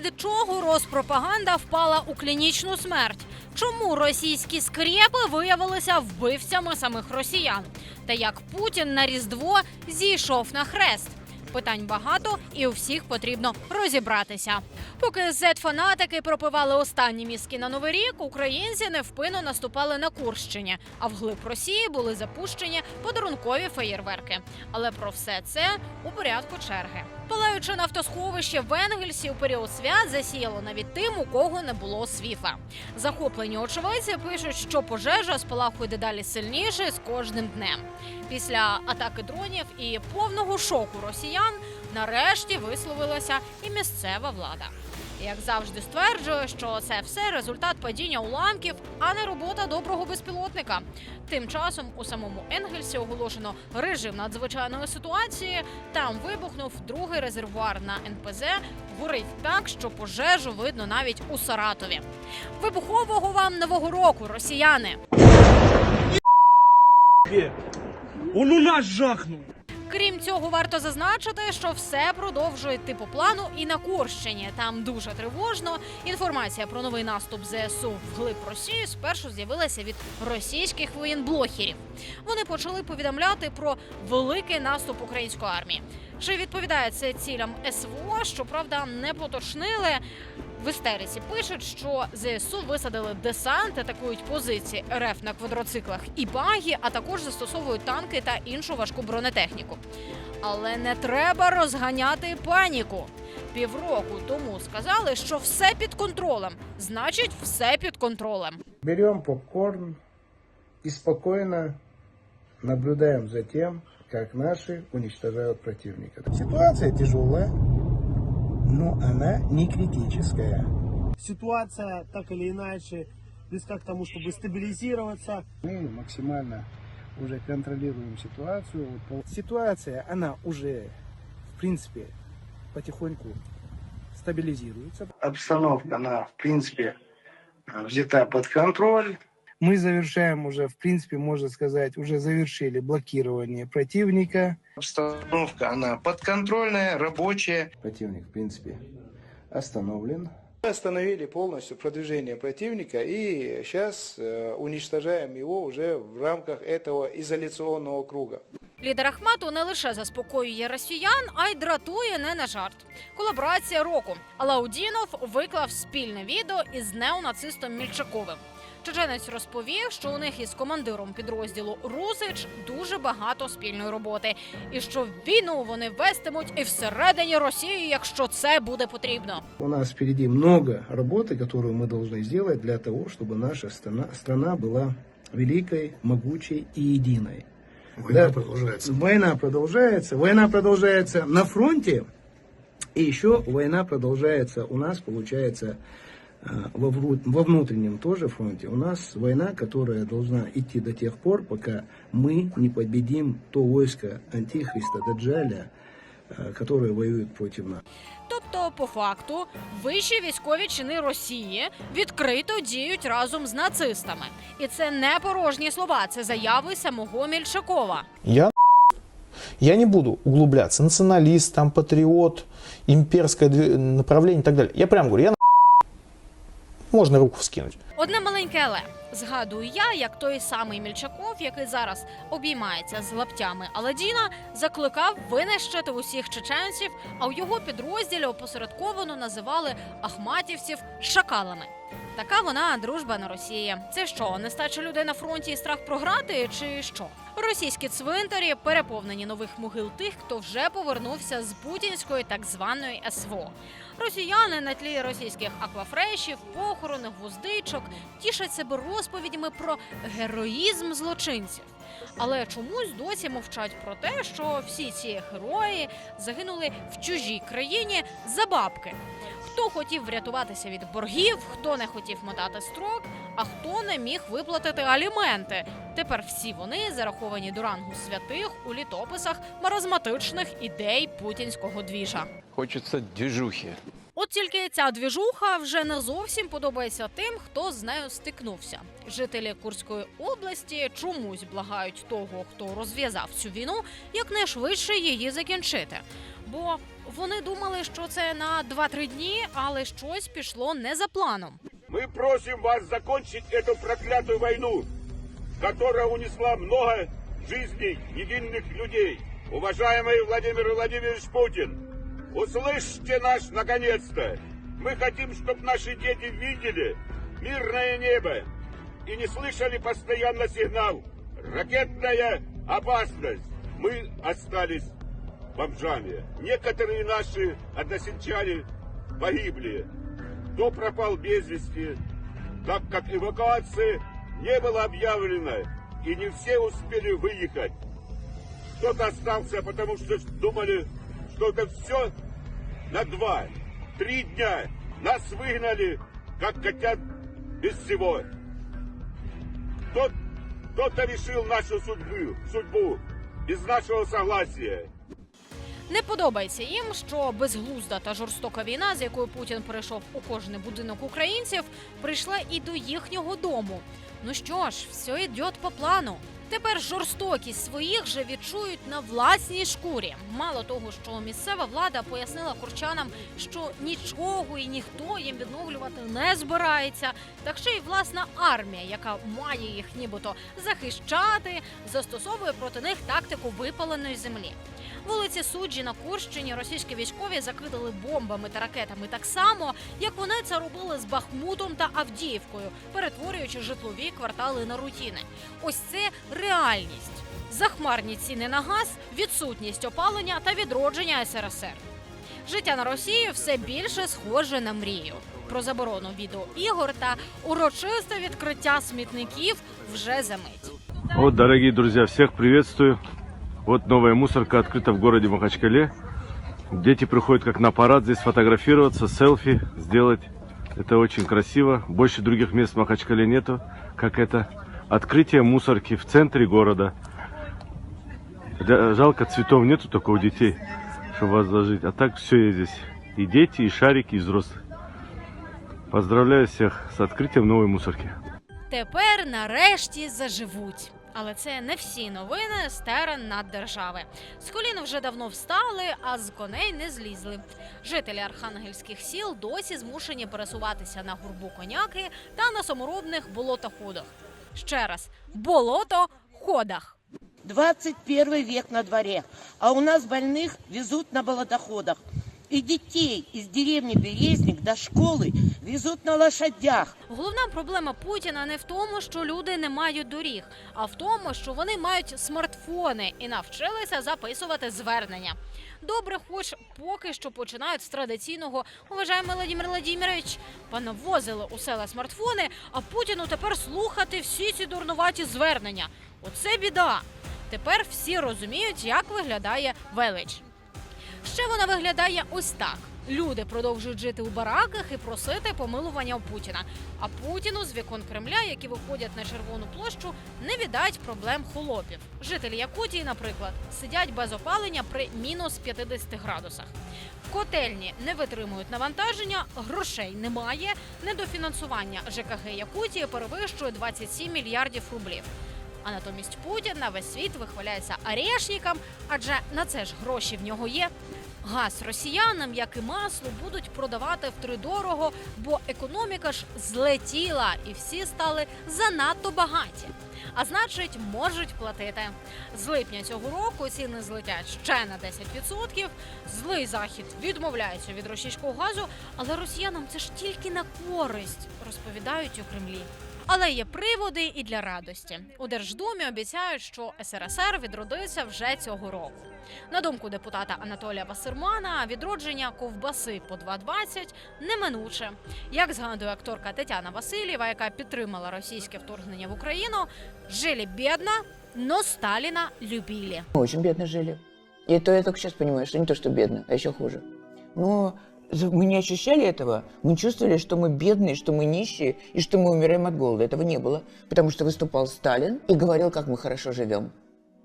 від чого Роспропаганда впала у клінічну смерть? Чому російські скрепи виявилися вбивцями самих росіян? Та як Путін на Різдво зійшов на хрест? Питань багато, і у всіх потрібно розібратися. Поки зет-фанатики пропивали останні мізки на новий рік, українці невпинно наступали на Курщині, а вглиб Росії були запущені подарункові феєрверки. Але про все це у порядку черги. Палаючи нафтосховище в Енгельсі у період свят засіяло навіть тим, у кого не було свіфа. Захоплені очевидці пишуть, що пожежа спалахує дедалі сильніше з кожним днем. Після атаки дронів і повного шоку росіян нарешті висловилася і місцева влада. Як завжди стверджує, що це все результат падіння уламків, а не робота доброго безпілотника. Тим часом у самому Енгельсі оголошено режим надзвичайної ситуації. Там вибухнув другий резервуар на НПЗ. Горить так, що пожежу видно навіть у Саратові. Вибухового вам нового року, росіяни! У нас жахнул. Крім цього, варто зазначити, що все продовжує йти по плану і на Курщині. Там дуже тривожно. Інформація про новий наступ ЗСУ вглиб Росії спершу з'явилася від російських воєнблогерів. Вони почали повідомляти про великий наступ української армії. Чи відповідає це цілям СВО? Щоправда, не поточнили. В істериці пишуть, що ЗСУ висадили десант, атакують позиції РФ на квадроциклах і багі, а також застосовують танки та іншу важку бронетехніку. Але не треба розганяти паніку. Півроку тому сказали, що все під контролем. Значить, все під контролем. Берем попкорн и спокойно наблюдаем за тем, как наши уничтожают противника. Ситуация тяжелая, но она не критическая. ситуация так или иначе близка к тому, чтобы стабилизироваться. Мы максимально уже контролируем ситуацию. Ситуация, она уже, в принципе, потихоньку стабилизируется. Обстановка, она, в принципе, э, взята под контроль. Мы завершаем уже, в принципе, можно сказать, уже завершили блокирование противника. Обстановка, она подконтрольная, рабочая. Противник, в принципе, остановлен. Мы остановили полностью продвижение противника и сейчас э, уничтожаем его уже в рамках этого изоляционного круга. Лідер Ахмату не лише заспокоює росіян, а й дратує не на жарт. Колаборація року. Алаудінов виклав спільне відео із неонацистом Мільчаковим. Чеченець розповів, що у них із командиром підрозділу Русич дуже багато спільної роботи, і що війну вони вестимуть і всередині Росії, якщо це буде потрібно. У нас впереди много работы, которую мы должны сделать для того, чтобы наша страна, страна была великой, могучей и единой. Война Да. продолжается. Война продолжается. Война продолжается на фронте. И еще война продолжается у нас, получается, а, во, вру- во внутреннем тоже фронте. У нас война, которая должна идти до тех пор, пока мы не победим то войско Антихриста Даджаля, а, которое воюет против нас. Тобто, по факту, вищі військові чини Росії відкрито діють разом з нацистами, і це не порожні слова, це заяви самого Мільчакова. Я я не буду углубляться. Националист, там, патриот, имперское направление и так далее. Я прям говорю, я на можно руку вскинути. Одне маленьке але згадую я, як той самий Мільчаков, який зараз обіймається з лаптями Аладіна, закликав винищити усіх чеченців, а у його підрозділі опосередковано називали ахматівців шакалами. Така вона дружба на Росії. Це що, нестача людей на фронті і страх програти, чи що? Російські цвинтарі переповнені нових могил тих, хто вже повернувся з путінської так званої СВО. Росіяни на тлі російських аквафрешів, похоронних гвоздичок тішать себе розповідями про героїзм злочинців. Але чомусь досі мовчать про те, що всі ці герої загинули в чужій країні за бабки. Хто хотів врятуватися від боргів, хто не хотів мотати строк, а хто не міг виплатити аліменти. Тепер всі вони зараховані до рангу святих у літописах маразматичних ідей путінського двіжа. Хочется движухи. От тільки ця двіжуха вже не зовсім подобається тим, хто з нею стикнувся. Жителі Курської області чомусь благають того, хто розв'язав цю війну, якнайшвидше її закінчити. Бо вони думали, що це на 2-3 дні, але щось пішло не за планом. Мы просим вас закончить эту проклятую войну, которая унесла много жизней невинных людей. Уважаемый Владимир Владимирович Путин, Услышьте нас наконец-то. Мы хотим, чтобы наши дети видели мирное небо и не слышали постоянно сигнал «Ракетная опасность». Мы остались бомжами. Некоторые наши односельчане погибли. Кто пропал без вести, так как эвакуации не было объявлено, и не все успели выехать. Кто-то остался, потому что думали, что это все на два, три дня. Нас выгнали, как хотят, без всего. Кто- Кто-то решил нашу судьбу, судьбу без нашего согласия. Не подобається їм, що безглузда та жорстока війна, з якою Путін прийшов у кожний будинок українців, прийшла і до їхнього дому. Ну що ж, все йде по плану. Тепер жорстокість своїх же відчують на власній шкурі. Мало того, що місцева влада пояснила курчанам, що нічого і ніхто їм відновлювати не збирається, так ще й власна армія, яка має їх нібито захищати, застосовує проти них тактику випаленої землі. Вулиці Суджі на Курщині російські військові закидали бомбами та ракетами так само, як вони це робили з Бахмутом та Авдіївкою, перетворюючи житлові квартали на рутіни. Ось це реальність. Захмарні ціни на газ, відсутність опалення та відродження СРСР. Життя на Росії все більше схоже на мрію. Про заборону відеоігор та урочисте відкриття смітників вже за мить. Вот, дорогие друзья, всех приветствую. Вот новая мусорка открыта в городе Махачкале. Дети приходят как на парад здесь фотографироваться, селфи сделать. Это очень красиво. Больше других мест в Махачкале нету, как это. Открытие мусорки в центре города. Да, Жалко, цветов нету только у детей, чтобы вас зажить. А так все есть здесь. И дети, и шарики, и взрослые. Поздравляю всех с открытием новой мусорки. Тепер нарешті заживуть. Але це не всі новини з терен над держави. З колін вже давно встали, а з коней не злізли. Жителі архангельських сіл досі змушені пересуватися на гурбу коняки та на саморобних болотоходах. Ще раз болотоходах. 21 век на дворе, а у нас больных везут на болотоходах. И детей из деревни Березник до школы везут на лошадях. Головна проблема Путіна не в тому, що люди не мають доріг, а в тому, що вони мають смартфони і навчилися записувати звернення. Добре, хоч поки що починають з традиційного уважаємий Владимир Владимирович, понавозили у села смартфони, а Путіну тепер слухати всі ці дурнуваті звернення. Оце біда. Тепер всі розуміють, як виглядає велич. Ще вона виглядає ось так. Люди продовжують жити у бараках і просити помилування у Путіна. А Путіну з вікон Кремля, які виходять на червону площу, не віддають проблем холопів. Жителі Якутії, наприклад, сидять без опалення при мінус 50 градусах. Котельні не витримують навантаження, грошей немає. Недофінансування ЖКГ Якутії перевищує 27 мільярдів рублів. А натомість Путін на весь світ вихваляється арешникам, адже на це ж гроші в нього є. Газ росіянам, як і масло, будуть продавати втридорого, бо економіка ж злетіла, і всі стали занадто багаті. А значить, можуть платити. З липня цього року ціни злетять ще на 10%. Злий захід відмовляється від російського газу, але росіянам це ж тільки на користь, розповідають у Кремлі. Але є приводи і для радості. У Держдумі обіцяють, що СРСР відродиться вже цього року. На думку депутата Анатолія Васермана, відродження ковбаси по 2,20 неминуче. Як згадує акторка Тетяна Васильєва, яка підтримала російське вторгнення в Україну, жили бідно, но Сталіна любили. Очень бедно жили. И то я только сейчас понимаю, что не то, что бедно, а еще хуже. Но за- мы не ощущали этого. Мы чувствовали, что мы бедные, что мы нищие и что мы умираем от голода. Этого не было. Потому что выступал Сталин и говорил, как мы хорошо живем.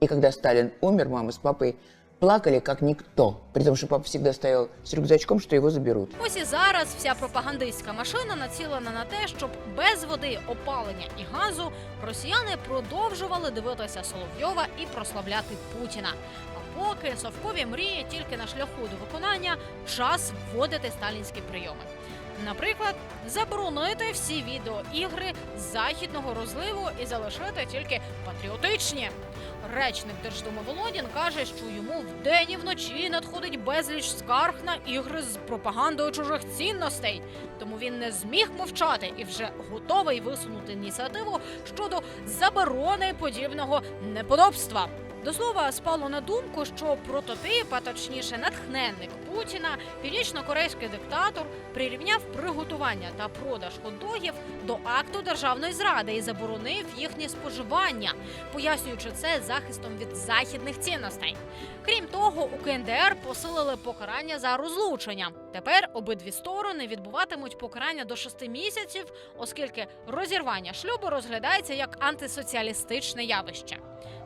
И когда Сталин умер, мама с папой плакали, как никто. При том, что папа всегда стоял с рюкзачком, что его заберут. Ось і зараз вся пропагандистська машина націлена на те, щоб без води, опалення і газу росіяни продовжували дивитися Соловйова і прославляти Путіна. А поки совкові мрії тільки на шляху до виконання, час вводити сталінські прийоми. Наприклад, заборонити всі відеоігри західного розливу і залишити тільки патріотичні. Речник Держдуми Володін каже, що йому вдень і вночі надходить безліч скарг на ігри з пропагандою чужих цінностей. Тому він не зміг мовчати і вже готовий висунути ініціативу щодо заборони подібного неподобства. До слова спало на думку, що прототип, а точніше натхненник Путіна, північно-корейський диктатор, прирівняв приготування та продаж хот-догів до акту державної зради і заборонив їхнє споживання, пояснюючи це захистом від західних цінностей. Крім того, у КНДР посилили покарання за розлучення. Тепер обидві сторони відбуватимуть покарання до шести місяців, оскільки розірвання шлюбу розглядається як антисоціалістичне явище.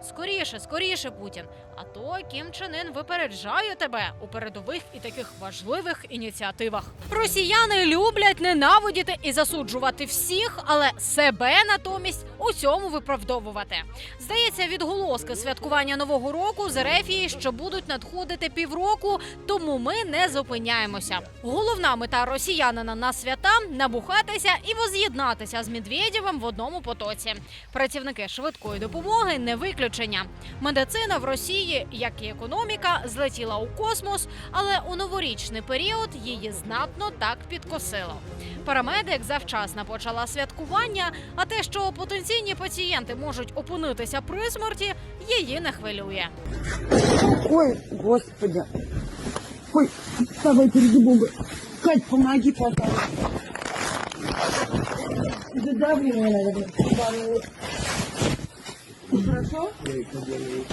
Скоріше, скоріше, Путін. А то Кім Чен Ін випереджає тебе у передових і таких важливих ініціативах. Росіяни люблять ненавидіти і засуджувати всіх, але себе натомість у цьому виправдовувати. Здається, відголоски святкування нового року з Ерефії ще будуть надходити півроку, тому ми не зупиняємося. Головна мета росіянина на свята набухатися і воз'єднатися з Медведєвим в одному потоці. Працівники швидкої допомоги не виключення. Медицина в Росії, як і економіка, злетіла у космос, але у новорічний період її знатно так підкосило. Парамедик завчасно почала святкування, а те, що потенційні пацієнти можуть опинитися при смерті, її не хвилює. Ой, господи. Ой, давайте, ради бога. Кать, помоги, пожалуйста. Задавливай, надо. Хорошо?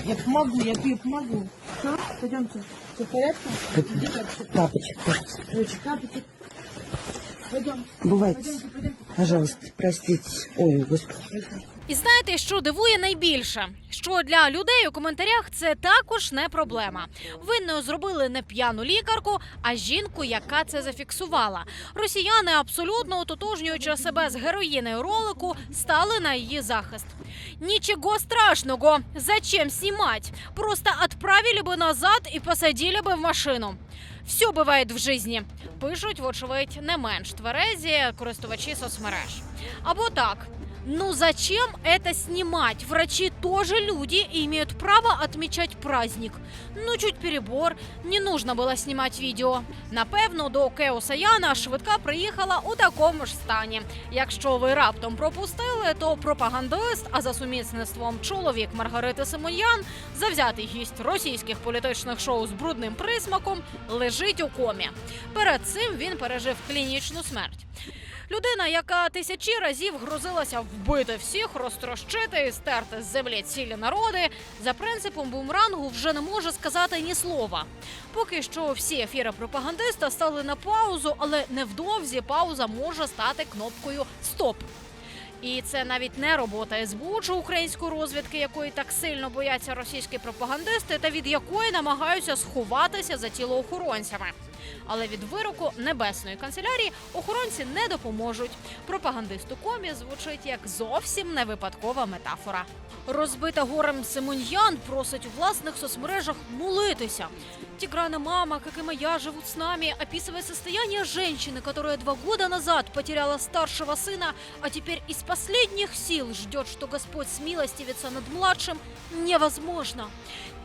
Я помогу, я тебе помогу. Все, пойдемте. Все в порядке? Капочек, Короче, капочек. Пойдем. Бывает. Пожалуйста, простите. Ой, господи. І знаєте, що дивує найбільше? Що для людей у коментарях це також не проблема. Винною зробили не п'яну лікарку, а жінку, яка це зафіксувала. Росіяни, абсолютно ототожнюючи себе з героїною ролику, стали на її захист. Ничего страшного, зачем снимать? Просто отправили бы назад і посадили би в машину. Все буває в житті, пишуть, вочевидь, не менш тверезі користувачі соцмереж. Або так. Ну зачем это снимать? Врачи тоже люди и имеют право отмечать праздник. Ну, чуть перебор, не нужно было снимать відео. Напевно, до Кеоса Яна швидка приїхала у такому ж стані. Якщо ви раптом пропустили, то пропагандист, а за сумісництвом чоловік Маргарити Симоньян, завзятий гість російських політичних шоу з брудним присмаком, лежить у комі. Перед цим він пережив клінічну смерть. Людина, яка тисячі разів грозилася вбити всіх, розтрощити і стерти з землі цілі народи, за принципом бумрангу вже не може сказати ні слова. Поки що всі ефіри пропагандиста стали на паузу, але невдовзі пауза може стати кнопкою Стоп. І це навіть не робота СБУ чи української розвідки, якої так сильно бояться російські пропагандисти, та від якої намагаються сховатися за тілоохоронцями. Але від вироку небесної канцелярії охоронці не допоможуть. Пропагандисту комі звучить як зовсім не випадкова метафора. Розбита горем Симоньян просить у власних соцмережах молитися. Тиграна мама, как и моя, живут с нами, описывая состояние женщины, которая два года назад потеряла старшего сына, а теперь из последних сил ждет, что Господь смилостивится над младшим, невозможно.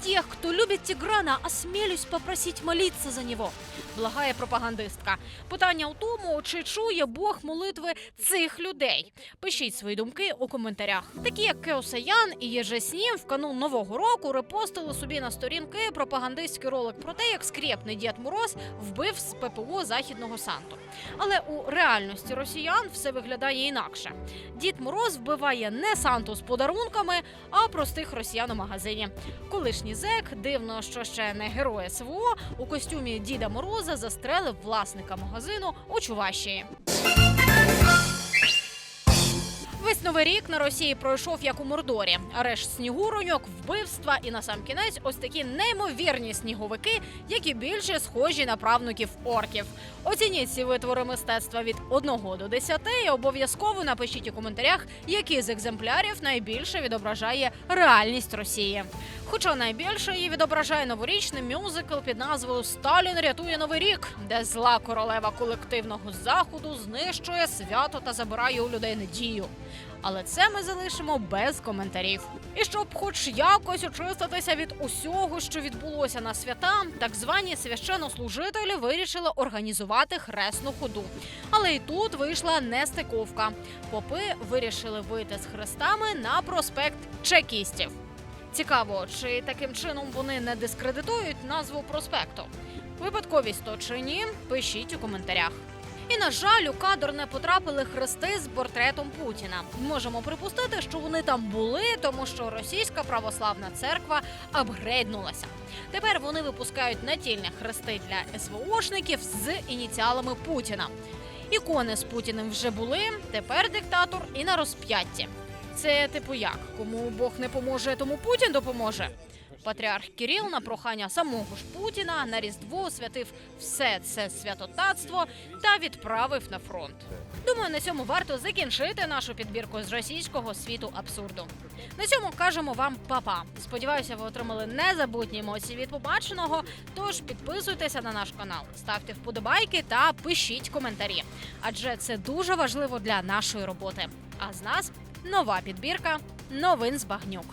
Тех, кто любит Тиграна, осмелюсь попросить молиться за него. Благає пропагандистка. Питання у тому, чи чує Бог молитви цих людей. Пишіть свої думки у коментарях. Такі як Кеосаян і Єжеснім в канун нового року репостили собі на сторінки пропагандистський ролик про те, як скрєпний Дід Мороз вбив з ППО західного Санту. Але у реальності росіян все виглядає інакше. Дід Мороз вбиває не Санту з подарунками, а простих росіян у магазині. Колишній зек, дивно, що ще не герой СВО, у костюмі Діда Мороза застрелив власника магазину у Чувашії. Новий рік на Росії пройшов як у Мордорі. Арешт снігуроньок, вбивства і на сам кінець ось такі неймовірні сніговики, які більше схожі на правнуків орків. Оцініть ці витвори мистецтва від 1 до 10 і обов'язково напишіть у коментарях, який з екземплярів найбільше відображає реальність Росії. Хоча найбільше її відображає новорічний мюзикл під назвою Сталін рятує новий рік, де зла королева колективного заходу знищує свято та забирає у людей надію. Але це ми залишимо без коментарів. І щоб хоч якось очиститися від усього, що відбулося на свята, так звані священнослужителі вирішили організувати хресну ходу. Але і тут вийшла нестиковка. Попи вирішили вийти з хрестами на проспект чекістів. Цікаво, чи таким чином вони не дискредитують назву проспекту? Випадковість то чи ні? Пишіть у коментарях. І на жаль, у кадр не потрапили хрести з портретом Путіна. Можемо припустити, що вони там були, тому що російська православна церква апгрейднулася. Тепер вони випускають натільні хрести для СВОшників з ініціалами Путіна. Ікони з Путіним вже були. Тепер диктатор і на розп'ятті. Це типу як? Кому Бог не поможе, тому Путін допоможе. Патріарх Кіріл на прохання самого ж Путіна на Різдво освятив все це святотатство та відправив на фронт. Думаю, на цьому варто закінчити нашу підбірку з російського світу абсурду. На цьому кажемо вам па-па. Сподіваюся, ви отримали незабутні емоції від побаченого. Тож підписуйтеся на наш канал, ставте вподобайки та пишіть коментарі, адже це дуже важливо для нашої роботи. А з нас нова підбірка новин з багнюк.